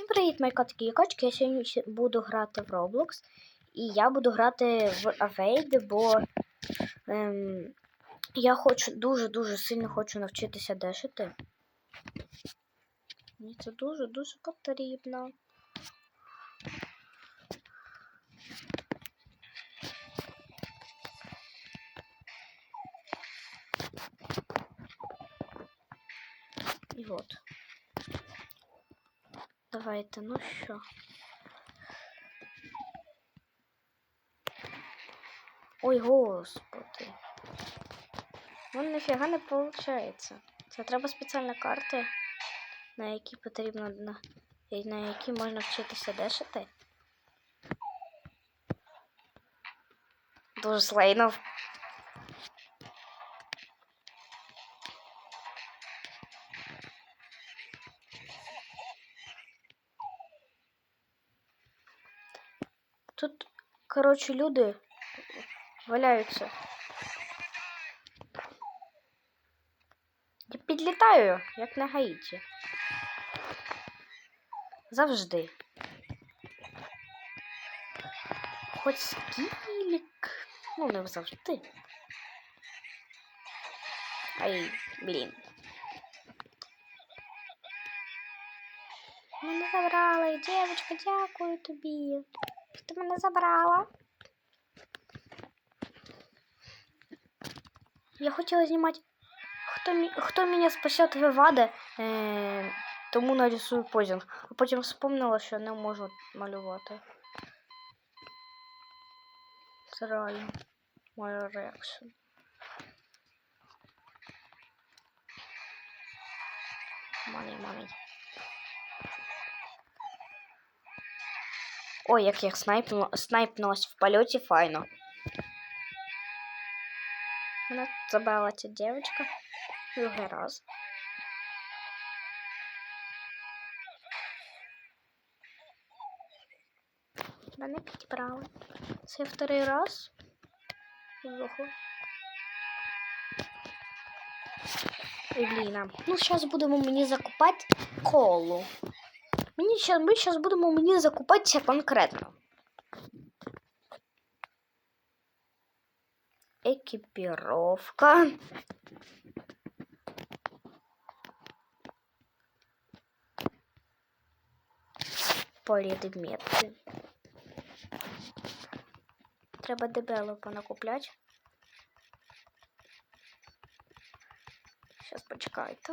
Всім привіт, мої котики і кочки. Я сьогодні буду грати в Roblox. І я буду грати в Avade, бо ем, я хочу дуже-дуже сильно хочу навчитися дешити. Мені це дуже-дуже потрібно. І от. Давайте, ну що. Ой, господи. Ну ніфіга не виходить. Це треба спеціальні карти, на які потрібно на, на які можна вчитися дешити. Дуже слейнов. Тут, коротше, люди валяються. Я підлітаю, як на Гаїті. Завжди. Хоч скілік. Ну, не завжди. Ай, блін. Мене забрали, дівчинка, дякую тобі. Ти мене забрала. Я хотіла знімати, хто, мі... хто мене спасет в Іваде, е... тому нарисую позінг. А потім вспомнила, що не можу малювати. Це реально моя реакція. Money, money. Ой, як я снайпну... снайпнулась в польоті файно. Мене забрала ця дівчинка. Другий раз. Мене підібрали. Це второй раз. Ой, блін. Ну, зараз будемо мені закупати колу. Мені щас, ми зараз будемо мені закупатися конкретно. Екіпіровка. Предмети. Треба дебело понакупляти. Сейчас почекайте.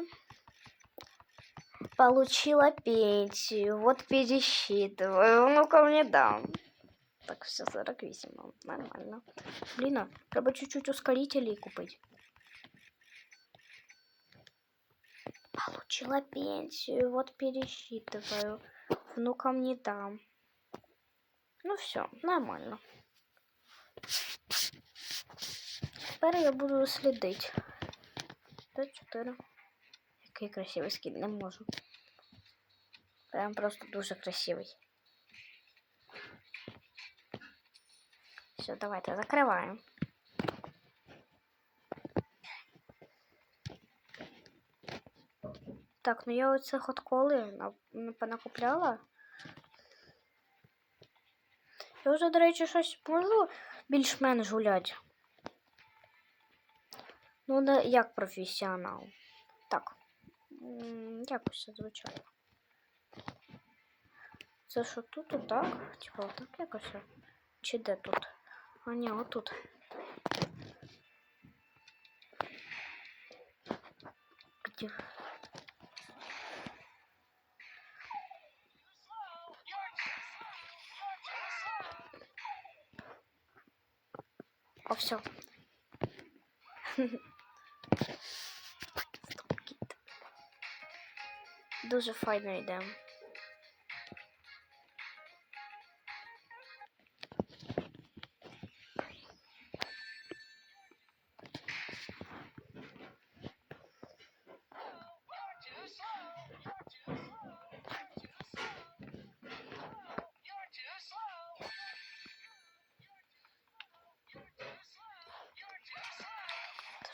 Получила пенсию. Вот пересчитываю. Ну-ка мне дам. Так, все 48. ну, Нормально. Блин, а треба чуть-чуть ускорителей купить. Получила пенсию. Вот пересчитываю. Внукам не дам. Ну все, нормально. Тепер я буду слідити. Т4. Який красивий скін, не можу. Прям просто дуже красивий. Все, давайте закриваємо. Так, ну я оцих от коли на- на- понакупляла. Я вже, до речі, щось можу більш-менш гуляти. Ну, не як професіонал. Так. Якось звичайно. Це що тут отак? Типа отак якось? Чи де тут? А ні, отут. Где? О, все. Дуже файно йде.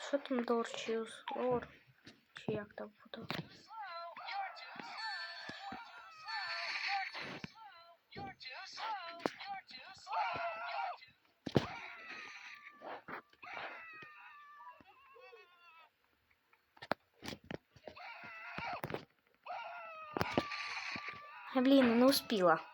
Что там Дорчіус? Лор? Чи як там буду? Блин, не успела.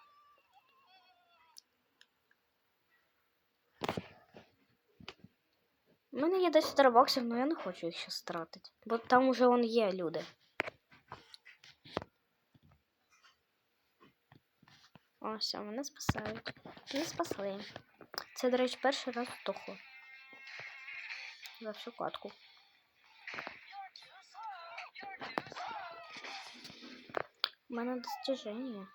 500 старбаксів, але я не хочу їх зараз тратити. Бо там уже вон є е, люди. О, все, мене спасають. Мене спасли. Це, до речі, перший раз тухло. За всю катку. У мене достиження.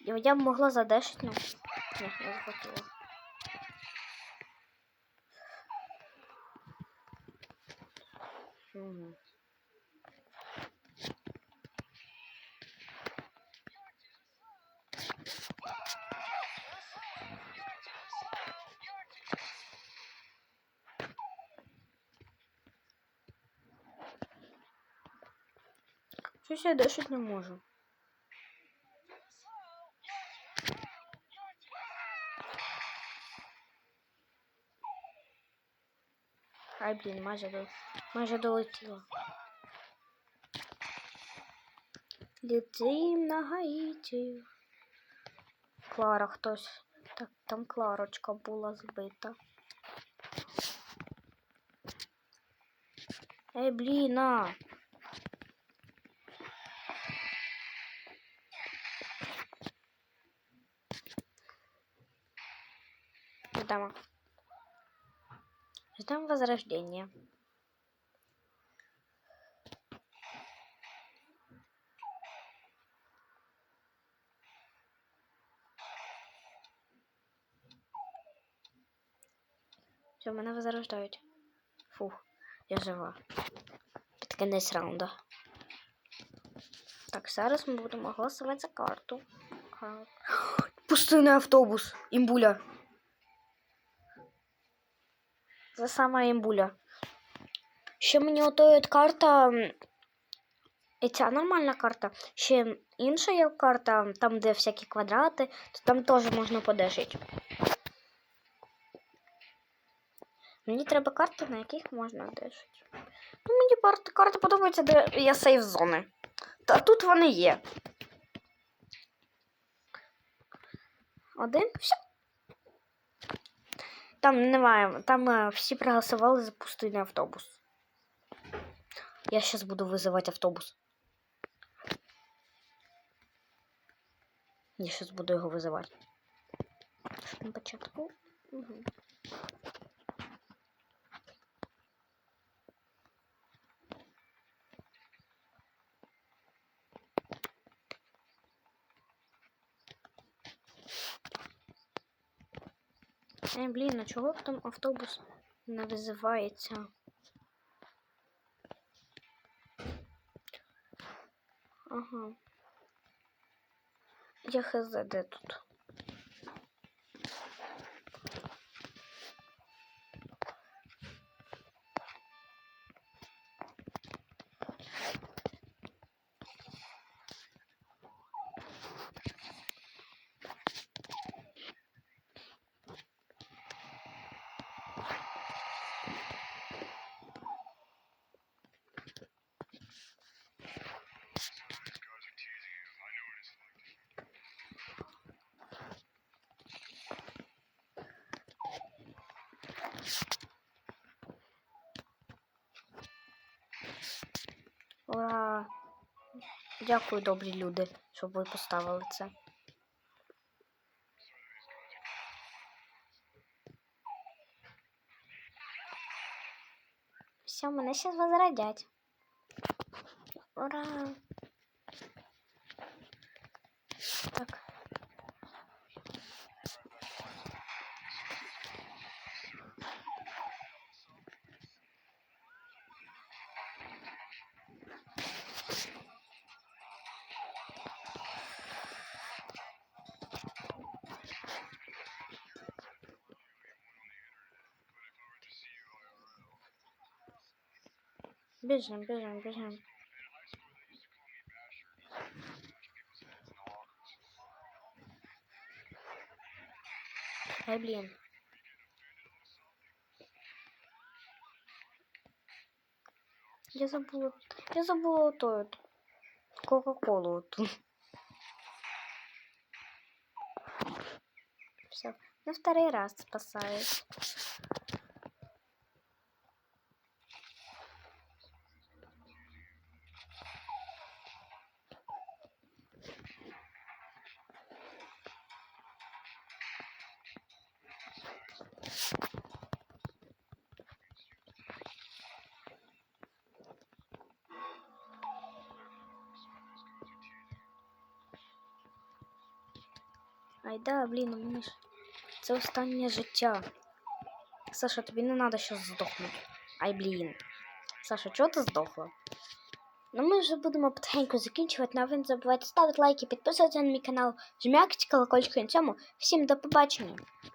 Я б могла задешить, но ну, ні, не захотіла. Мгм. Щось я дишати не можу. Ай, блін, майже до майже долетіло. Летим на Гаїті. Клара хтось. Так, там Кларочка була збита. Ей, блін, а! Ждем возрождения. Все, мене возрождають. Фух, я жива. Під кінець раунда. Так, зараз ми будемо голосувати за карту. Кар- Пустинний автобус. Імбуля. Це сама імбуля. Ще мені ото карта. І ця нормальна карта. Ще інша є карта, там, де всякі квадрати, то там теж можна подешити. Мені треба карти, на яких можна дешити. Ну, мені карта, карта подобається, де є сейф зони. Та тут вони є. Один, все. Там немає, там е, всі проголосували за пустинний автобус. Я сейчас буду вызывать автобус. Я сейчас буду його визивати. Початку. Угу. Ей, блін, а чого там автобус не визивається? Ага. Я хз, де тут? Ура! Дякую, добрі люди, що ви поставили це. Все, мене зараз возродять. Ура! Бежим, бежим, бежим. Ай, блин. Я забыла. Я забыла то. Кока-Колу тут. Все. На второй раз спасаюсь. Ай да, блін, у мене ж це останнє життя. Саша, тобі не треба щас здохнути. Ай, блін. Саша, чого ти здохла? Ну, ми вже будемо потихеньку закінчувати. Ну, ви не забувайте ставити лайки, підписуватися на мій канал, жмякати колокольчик на цьому. Всім до побачення.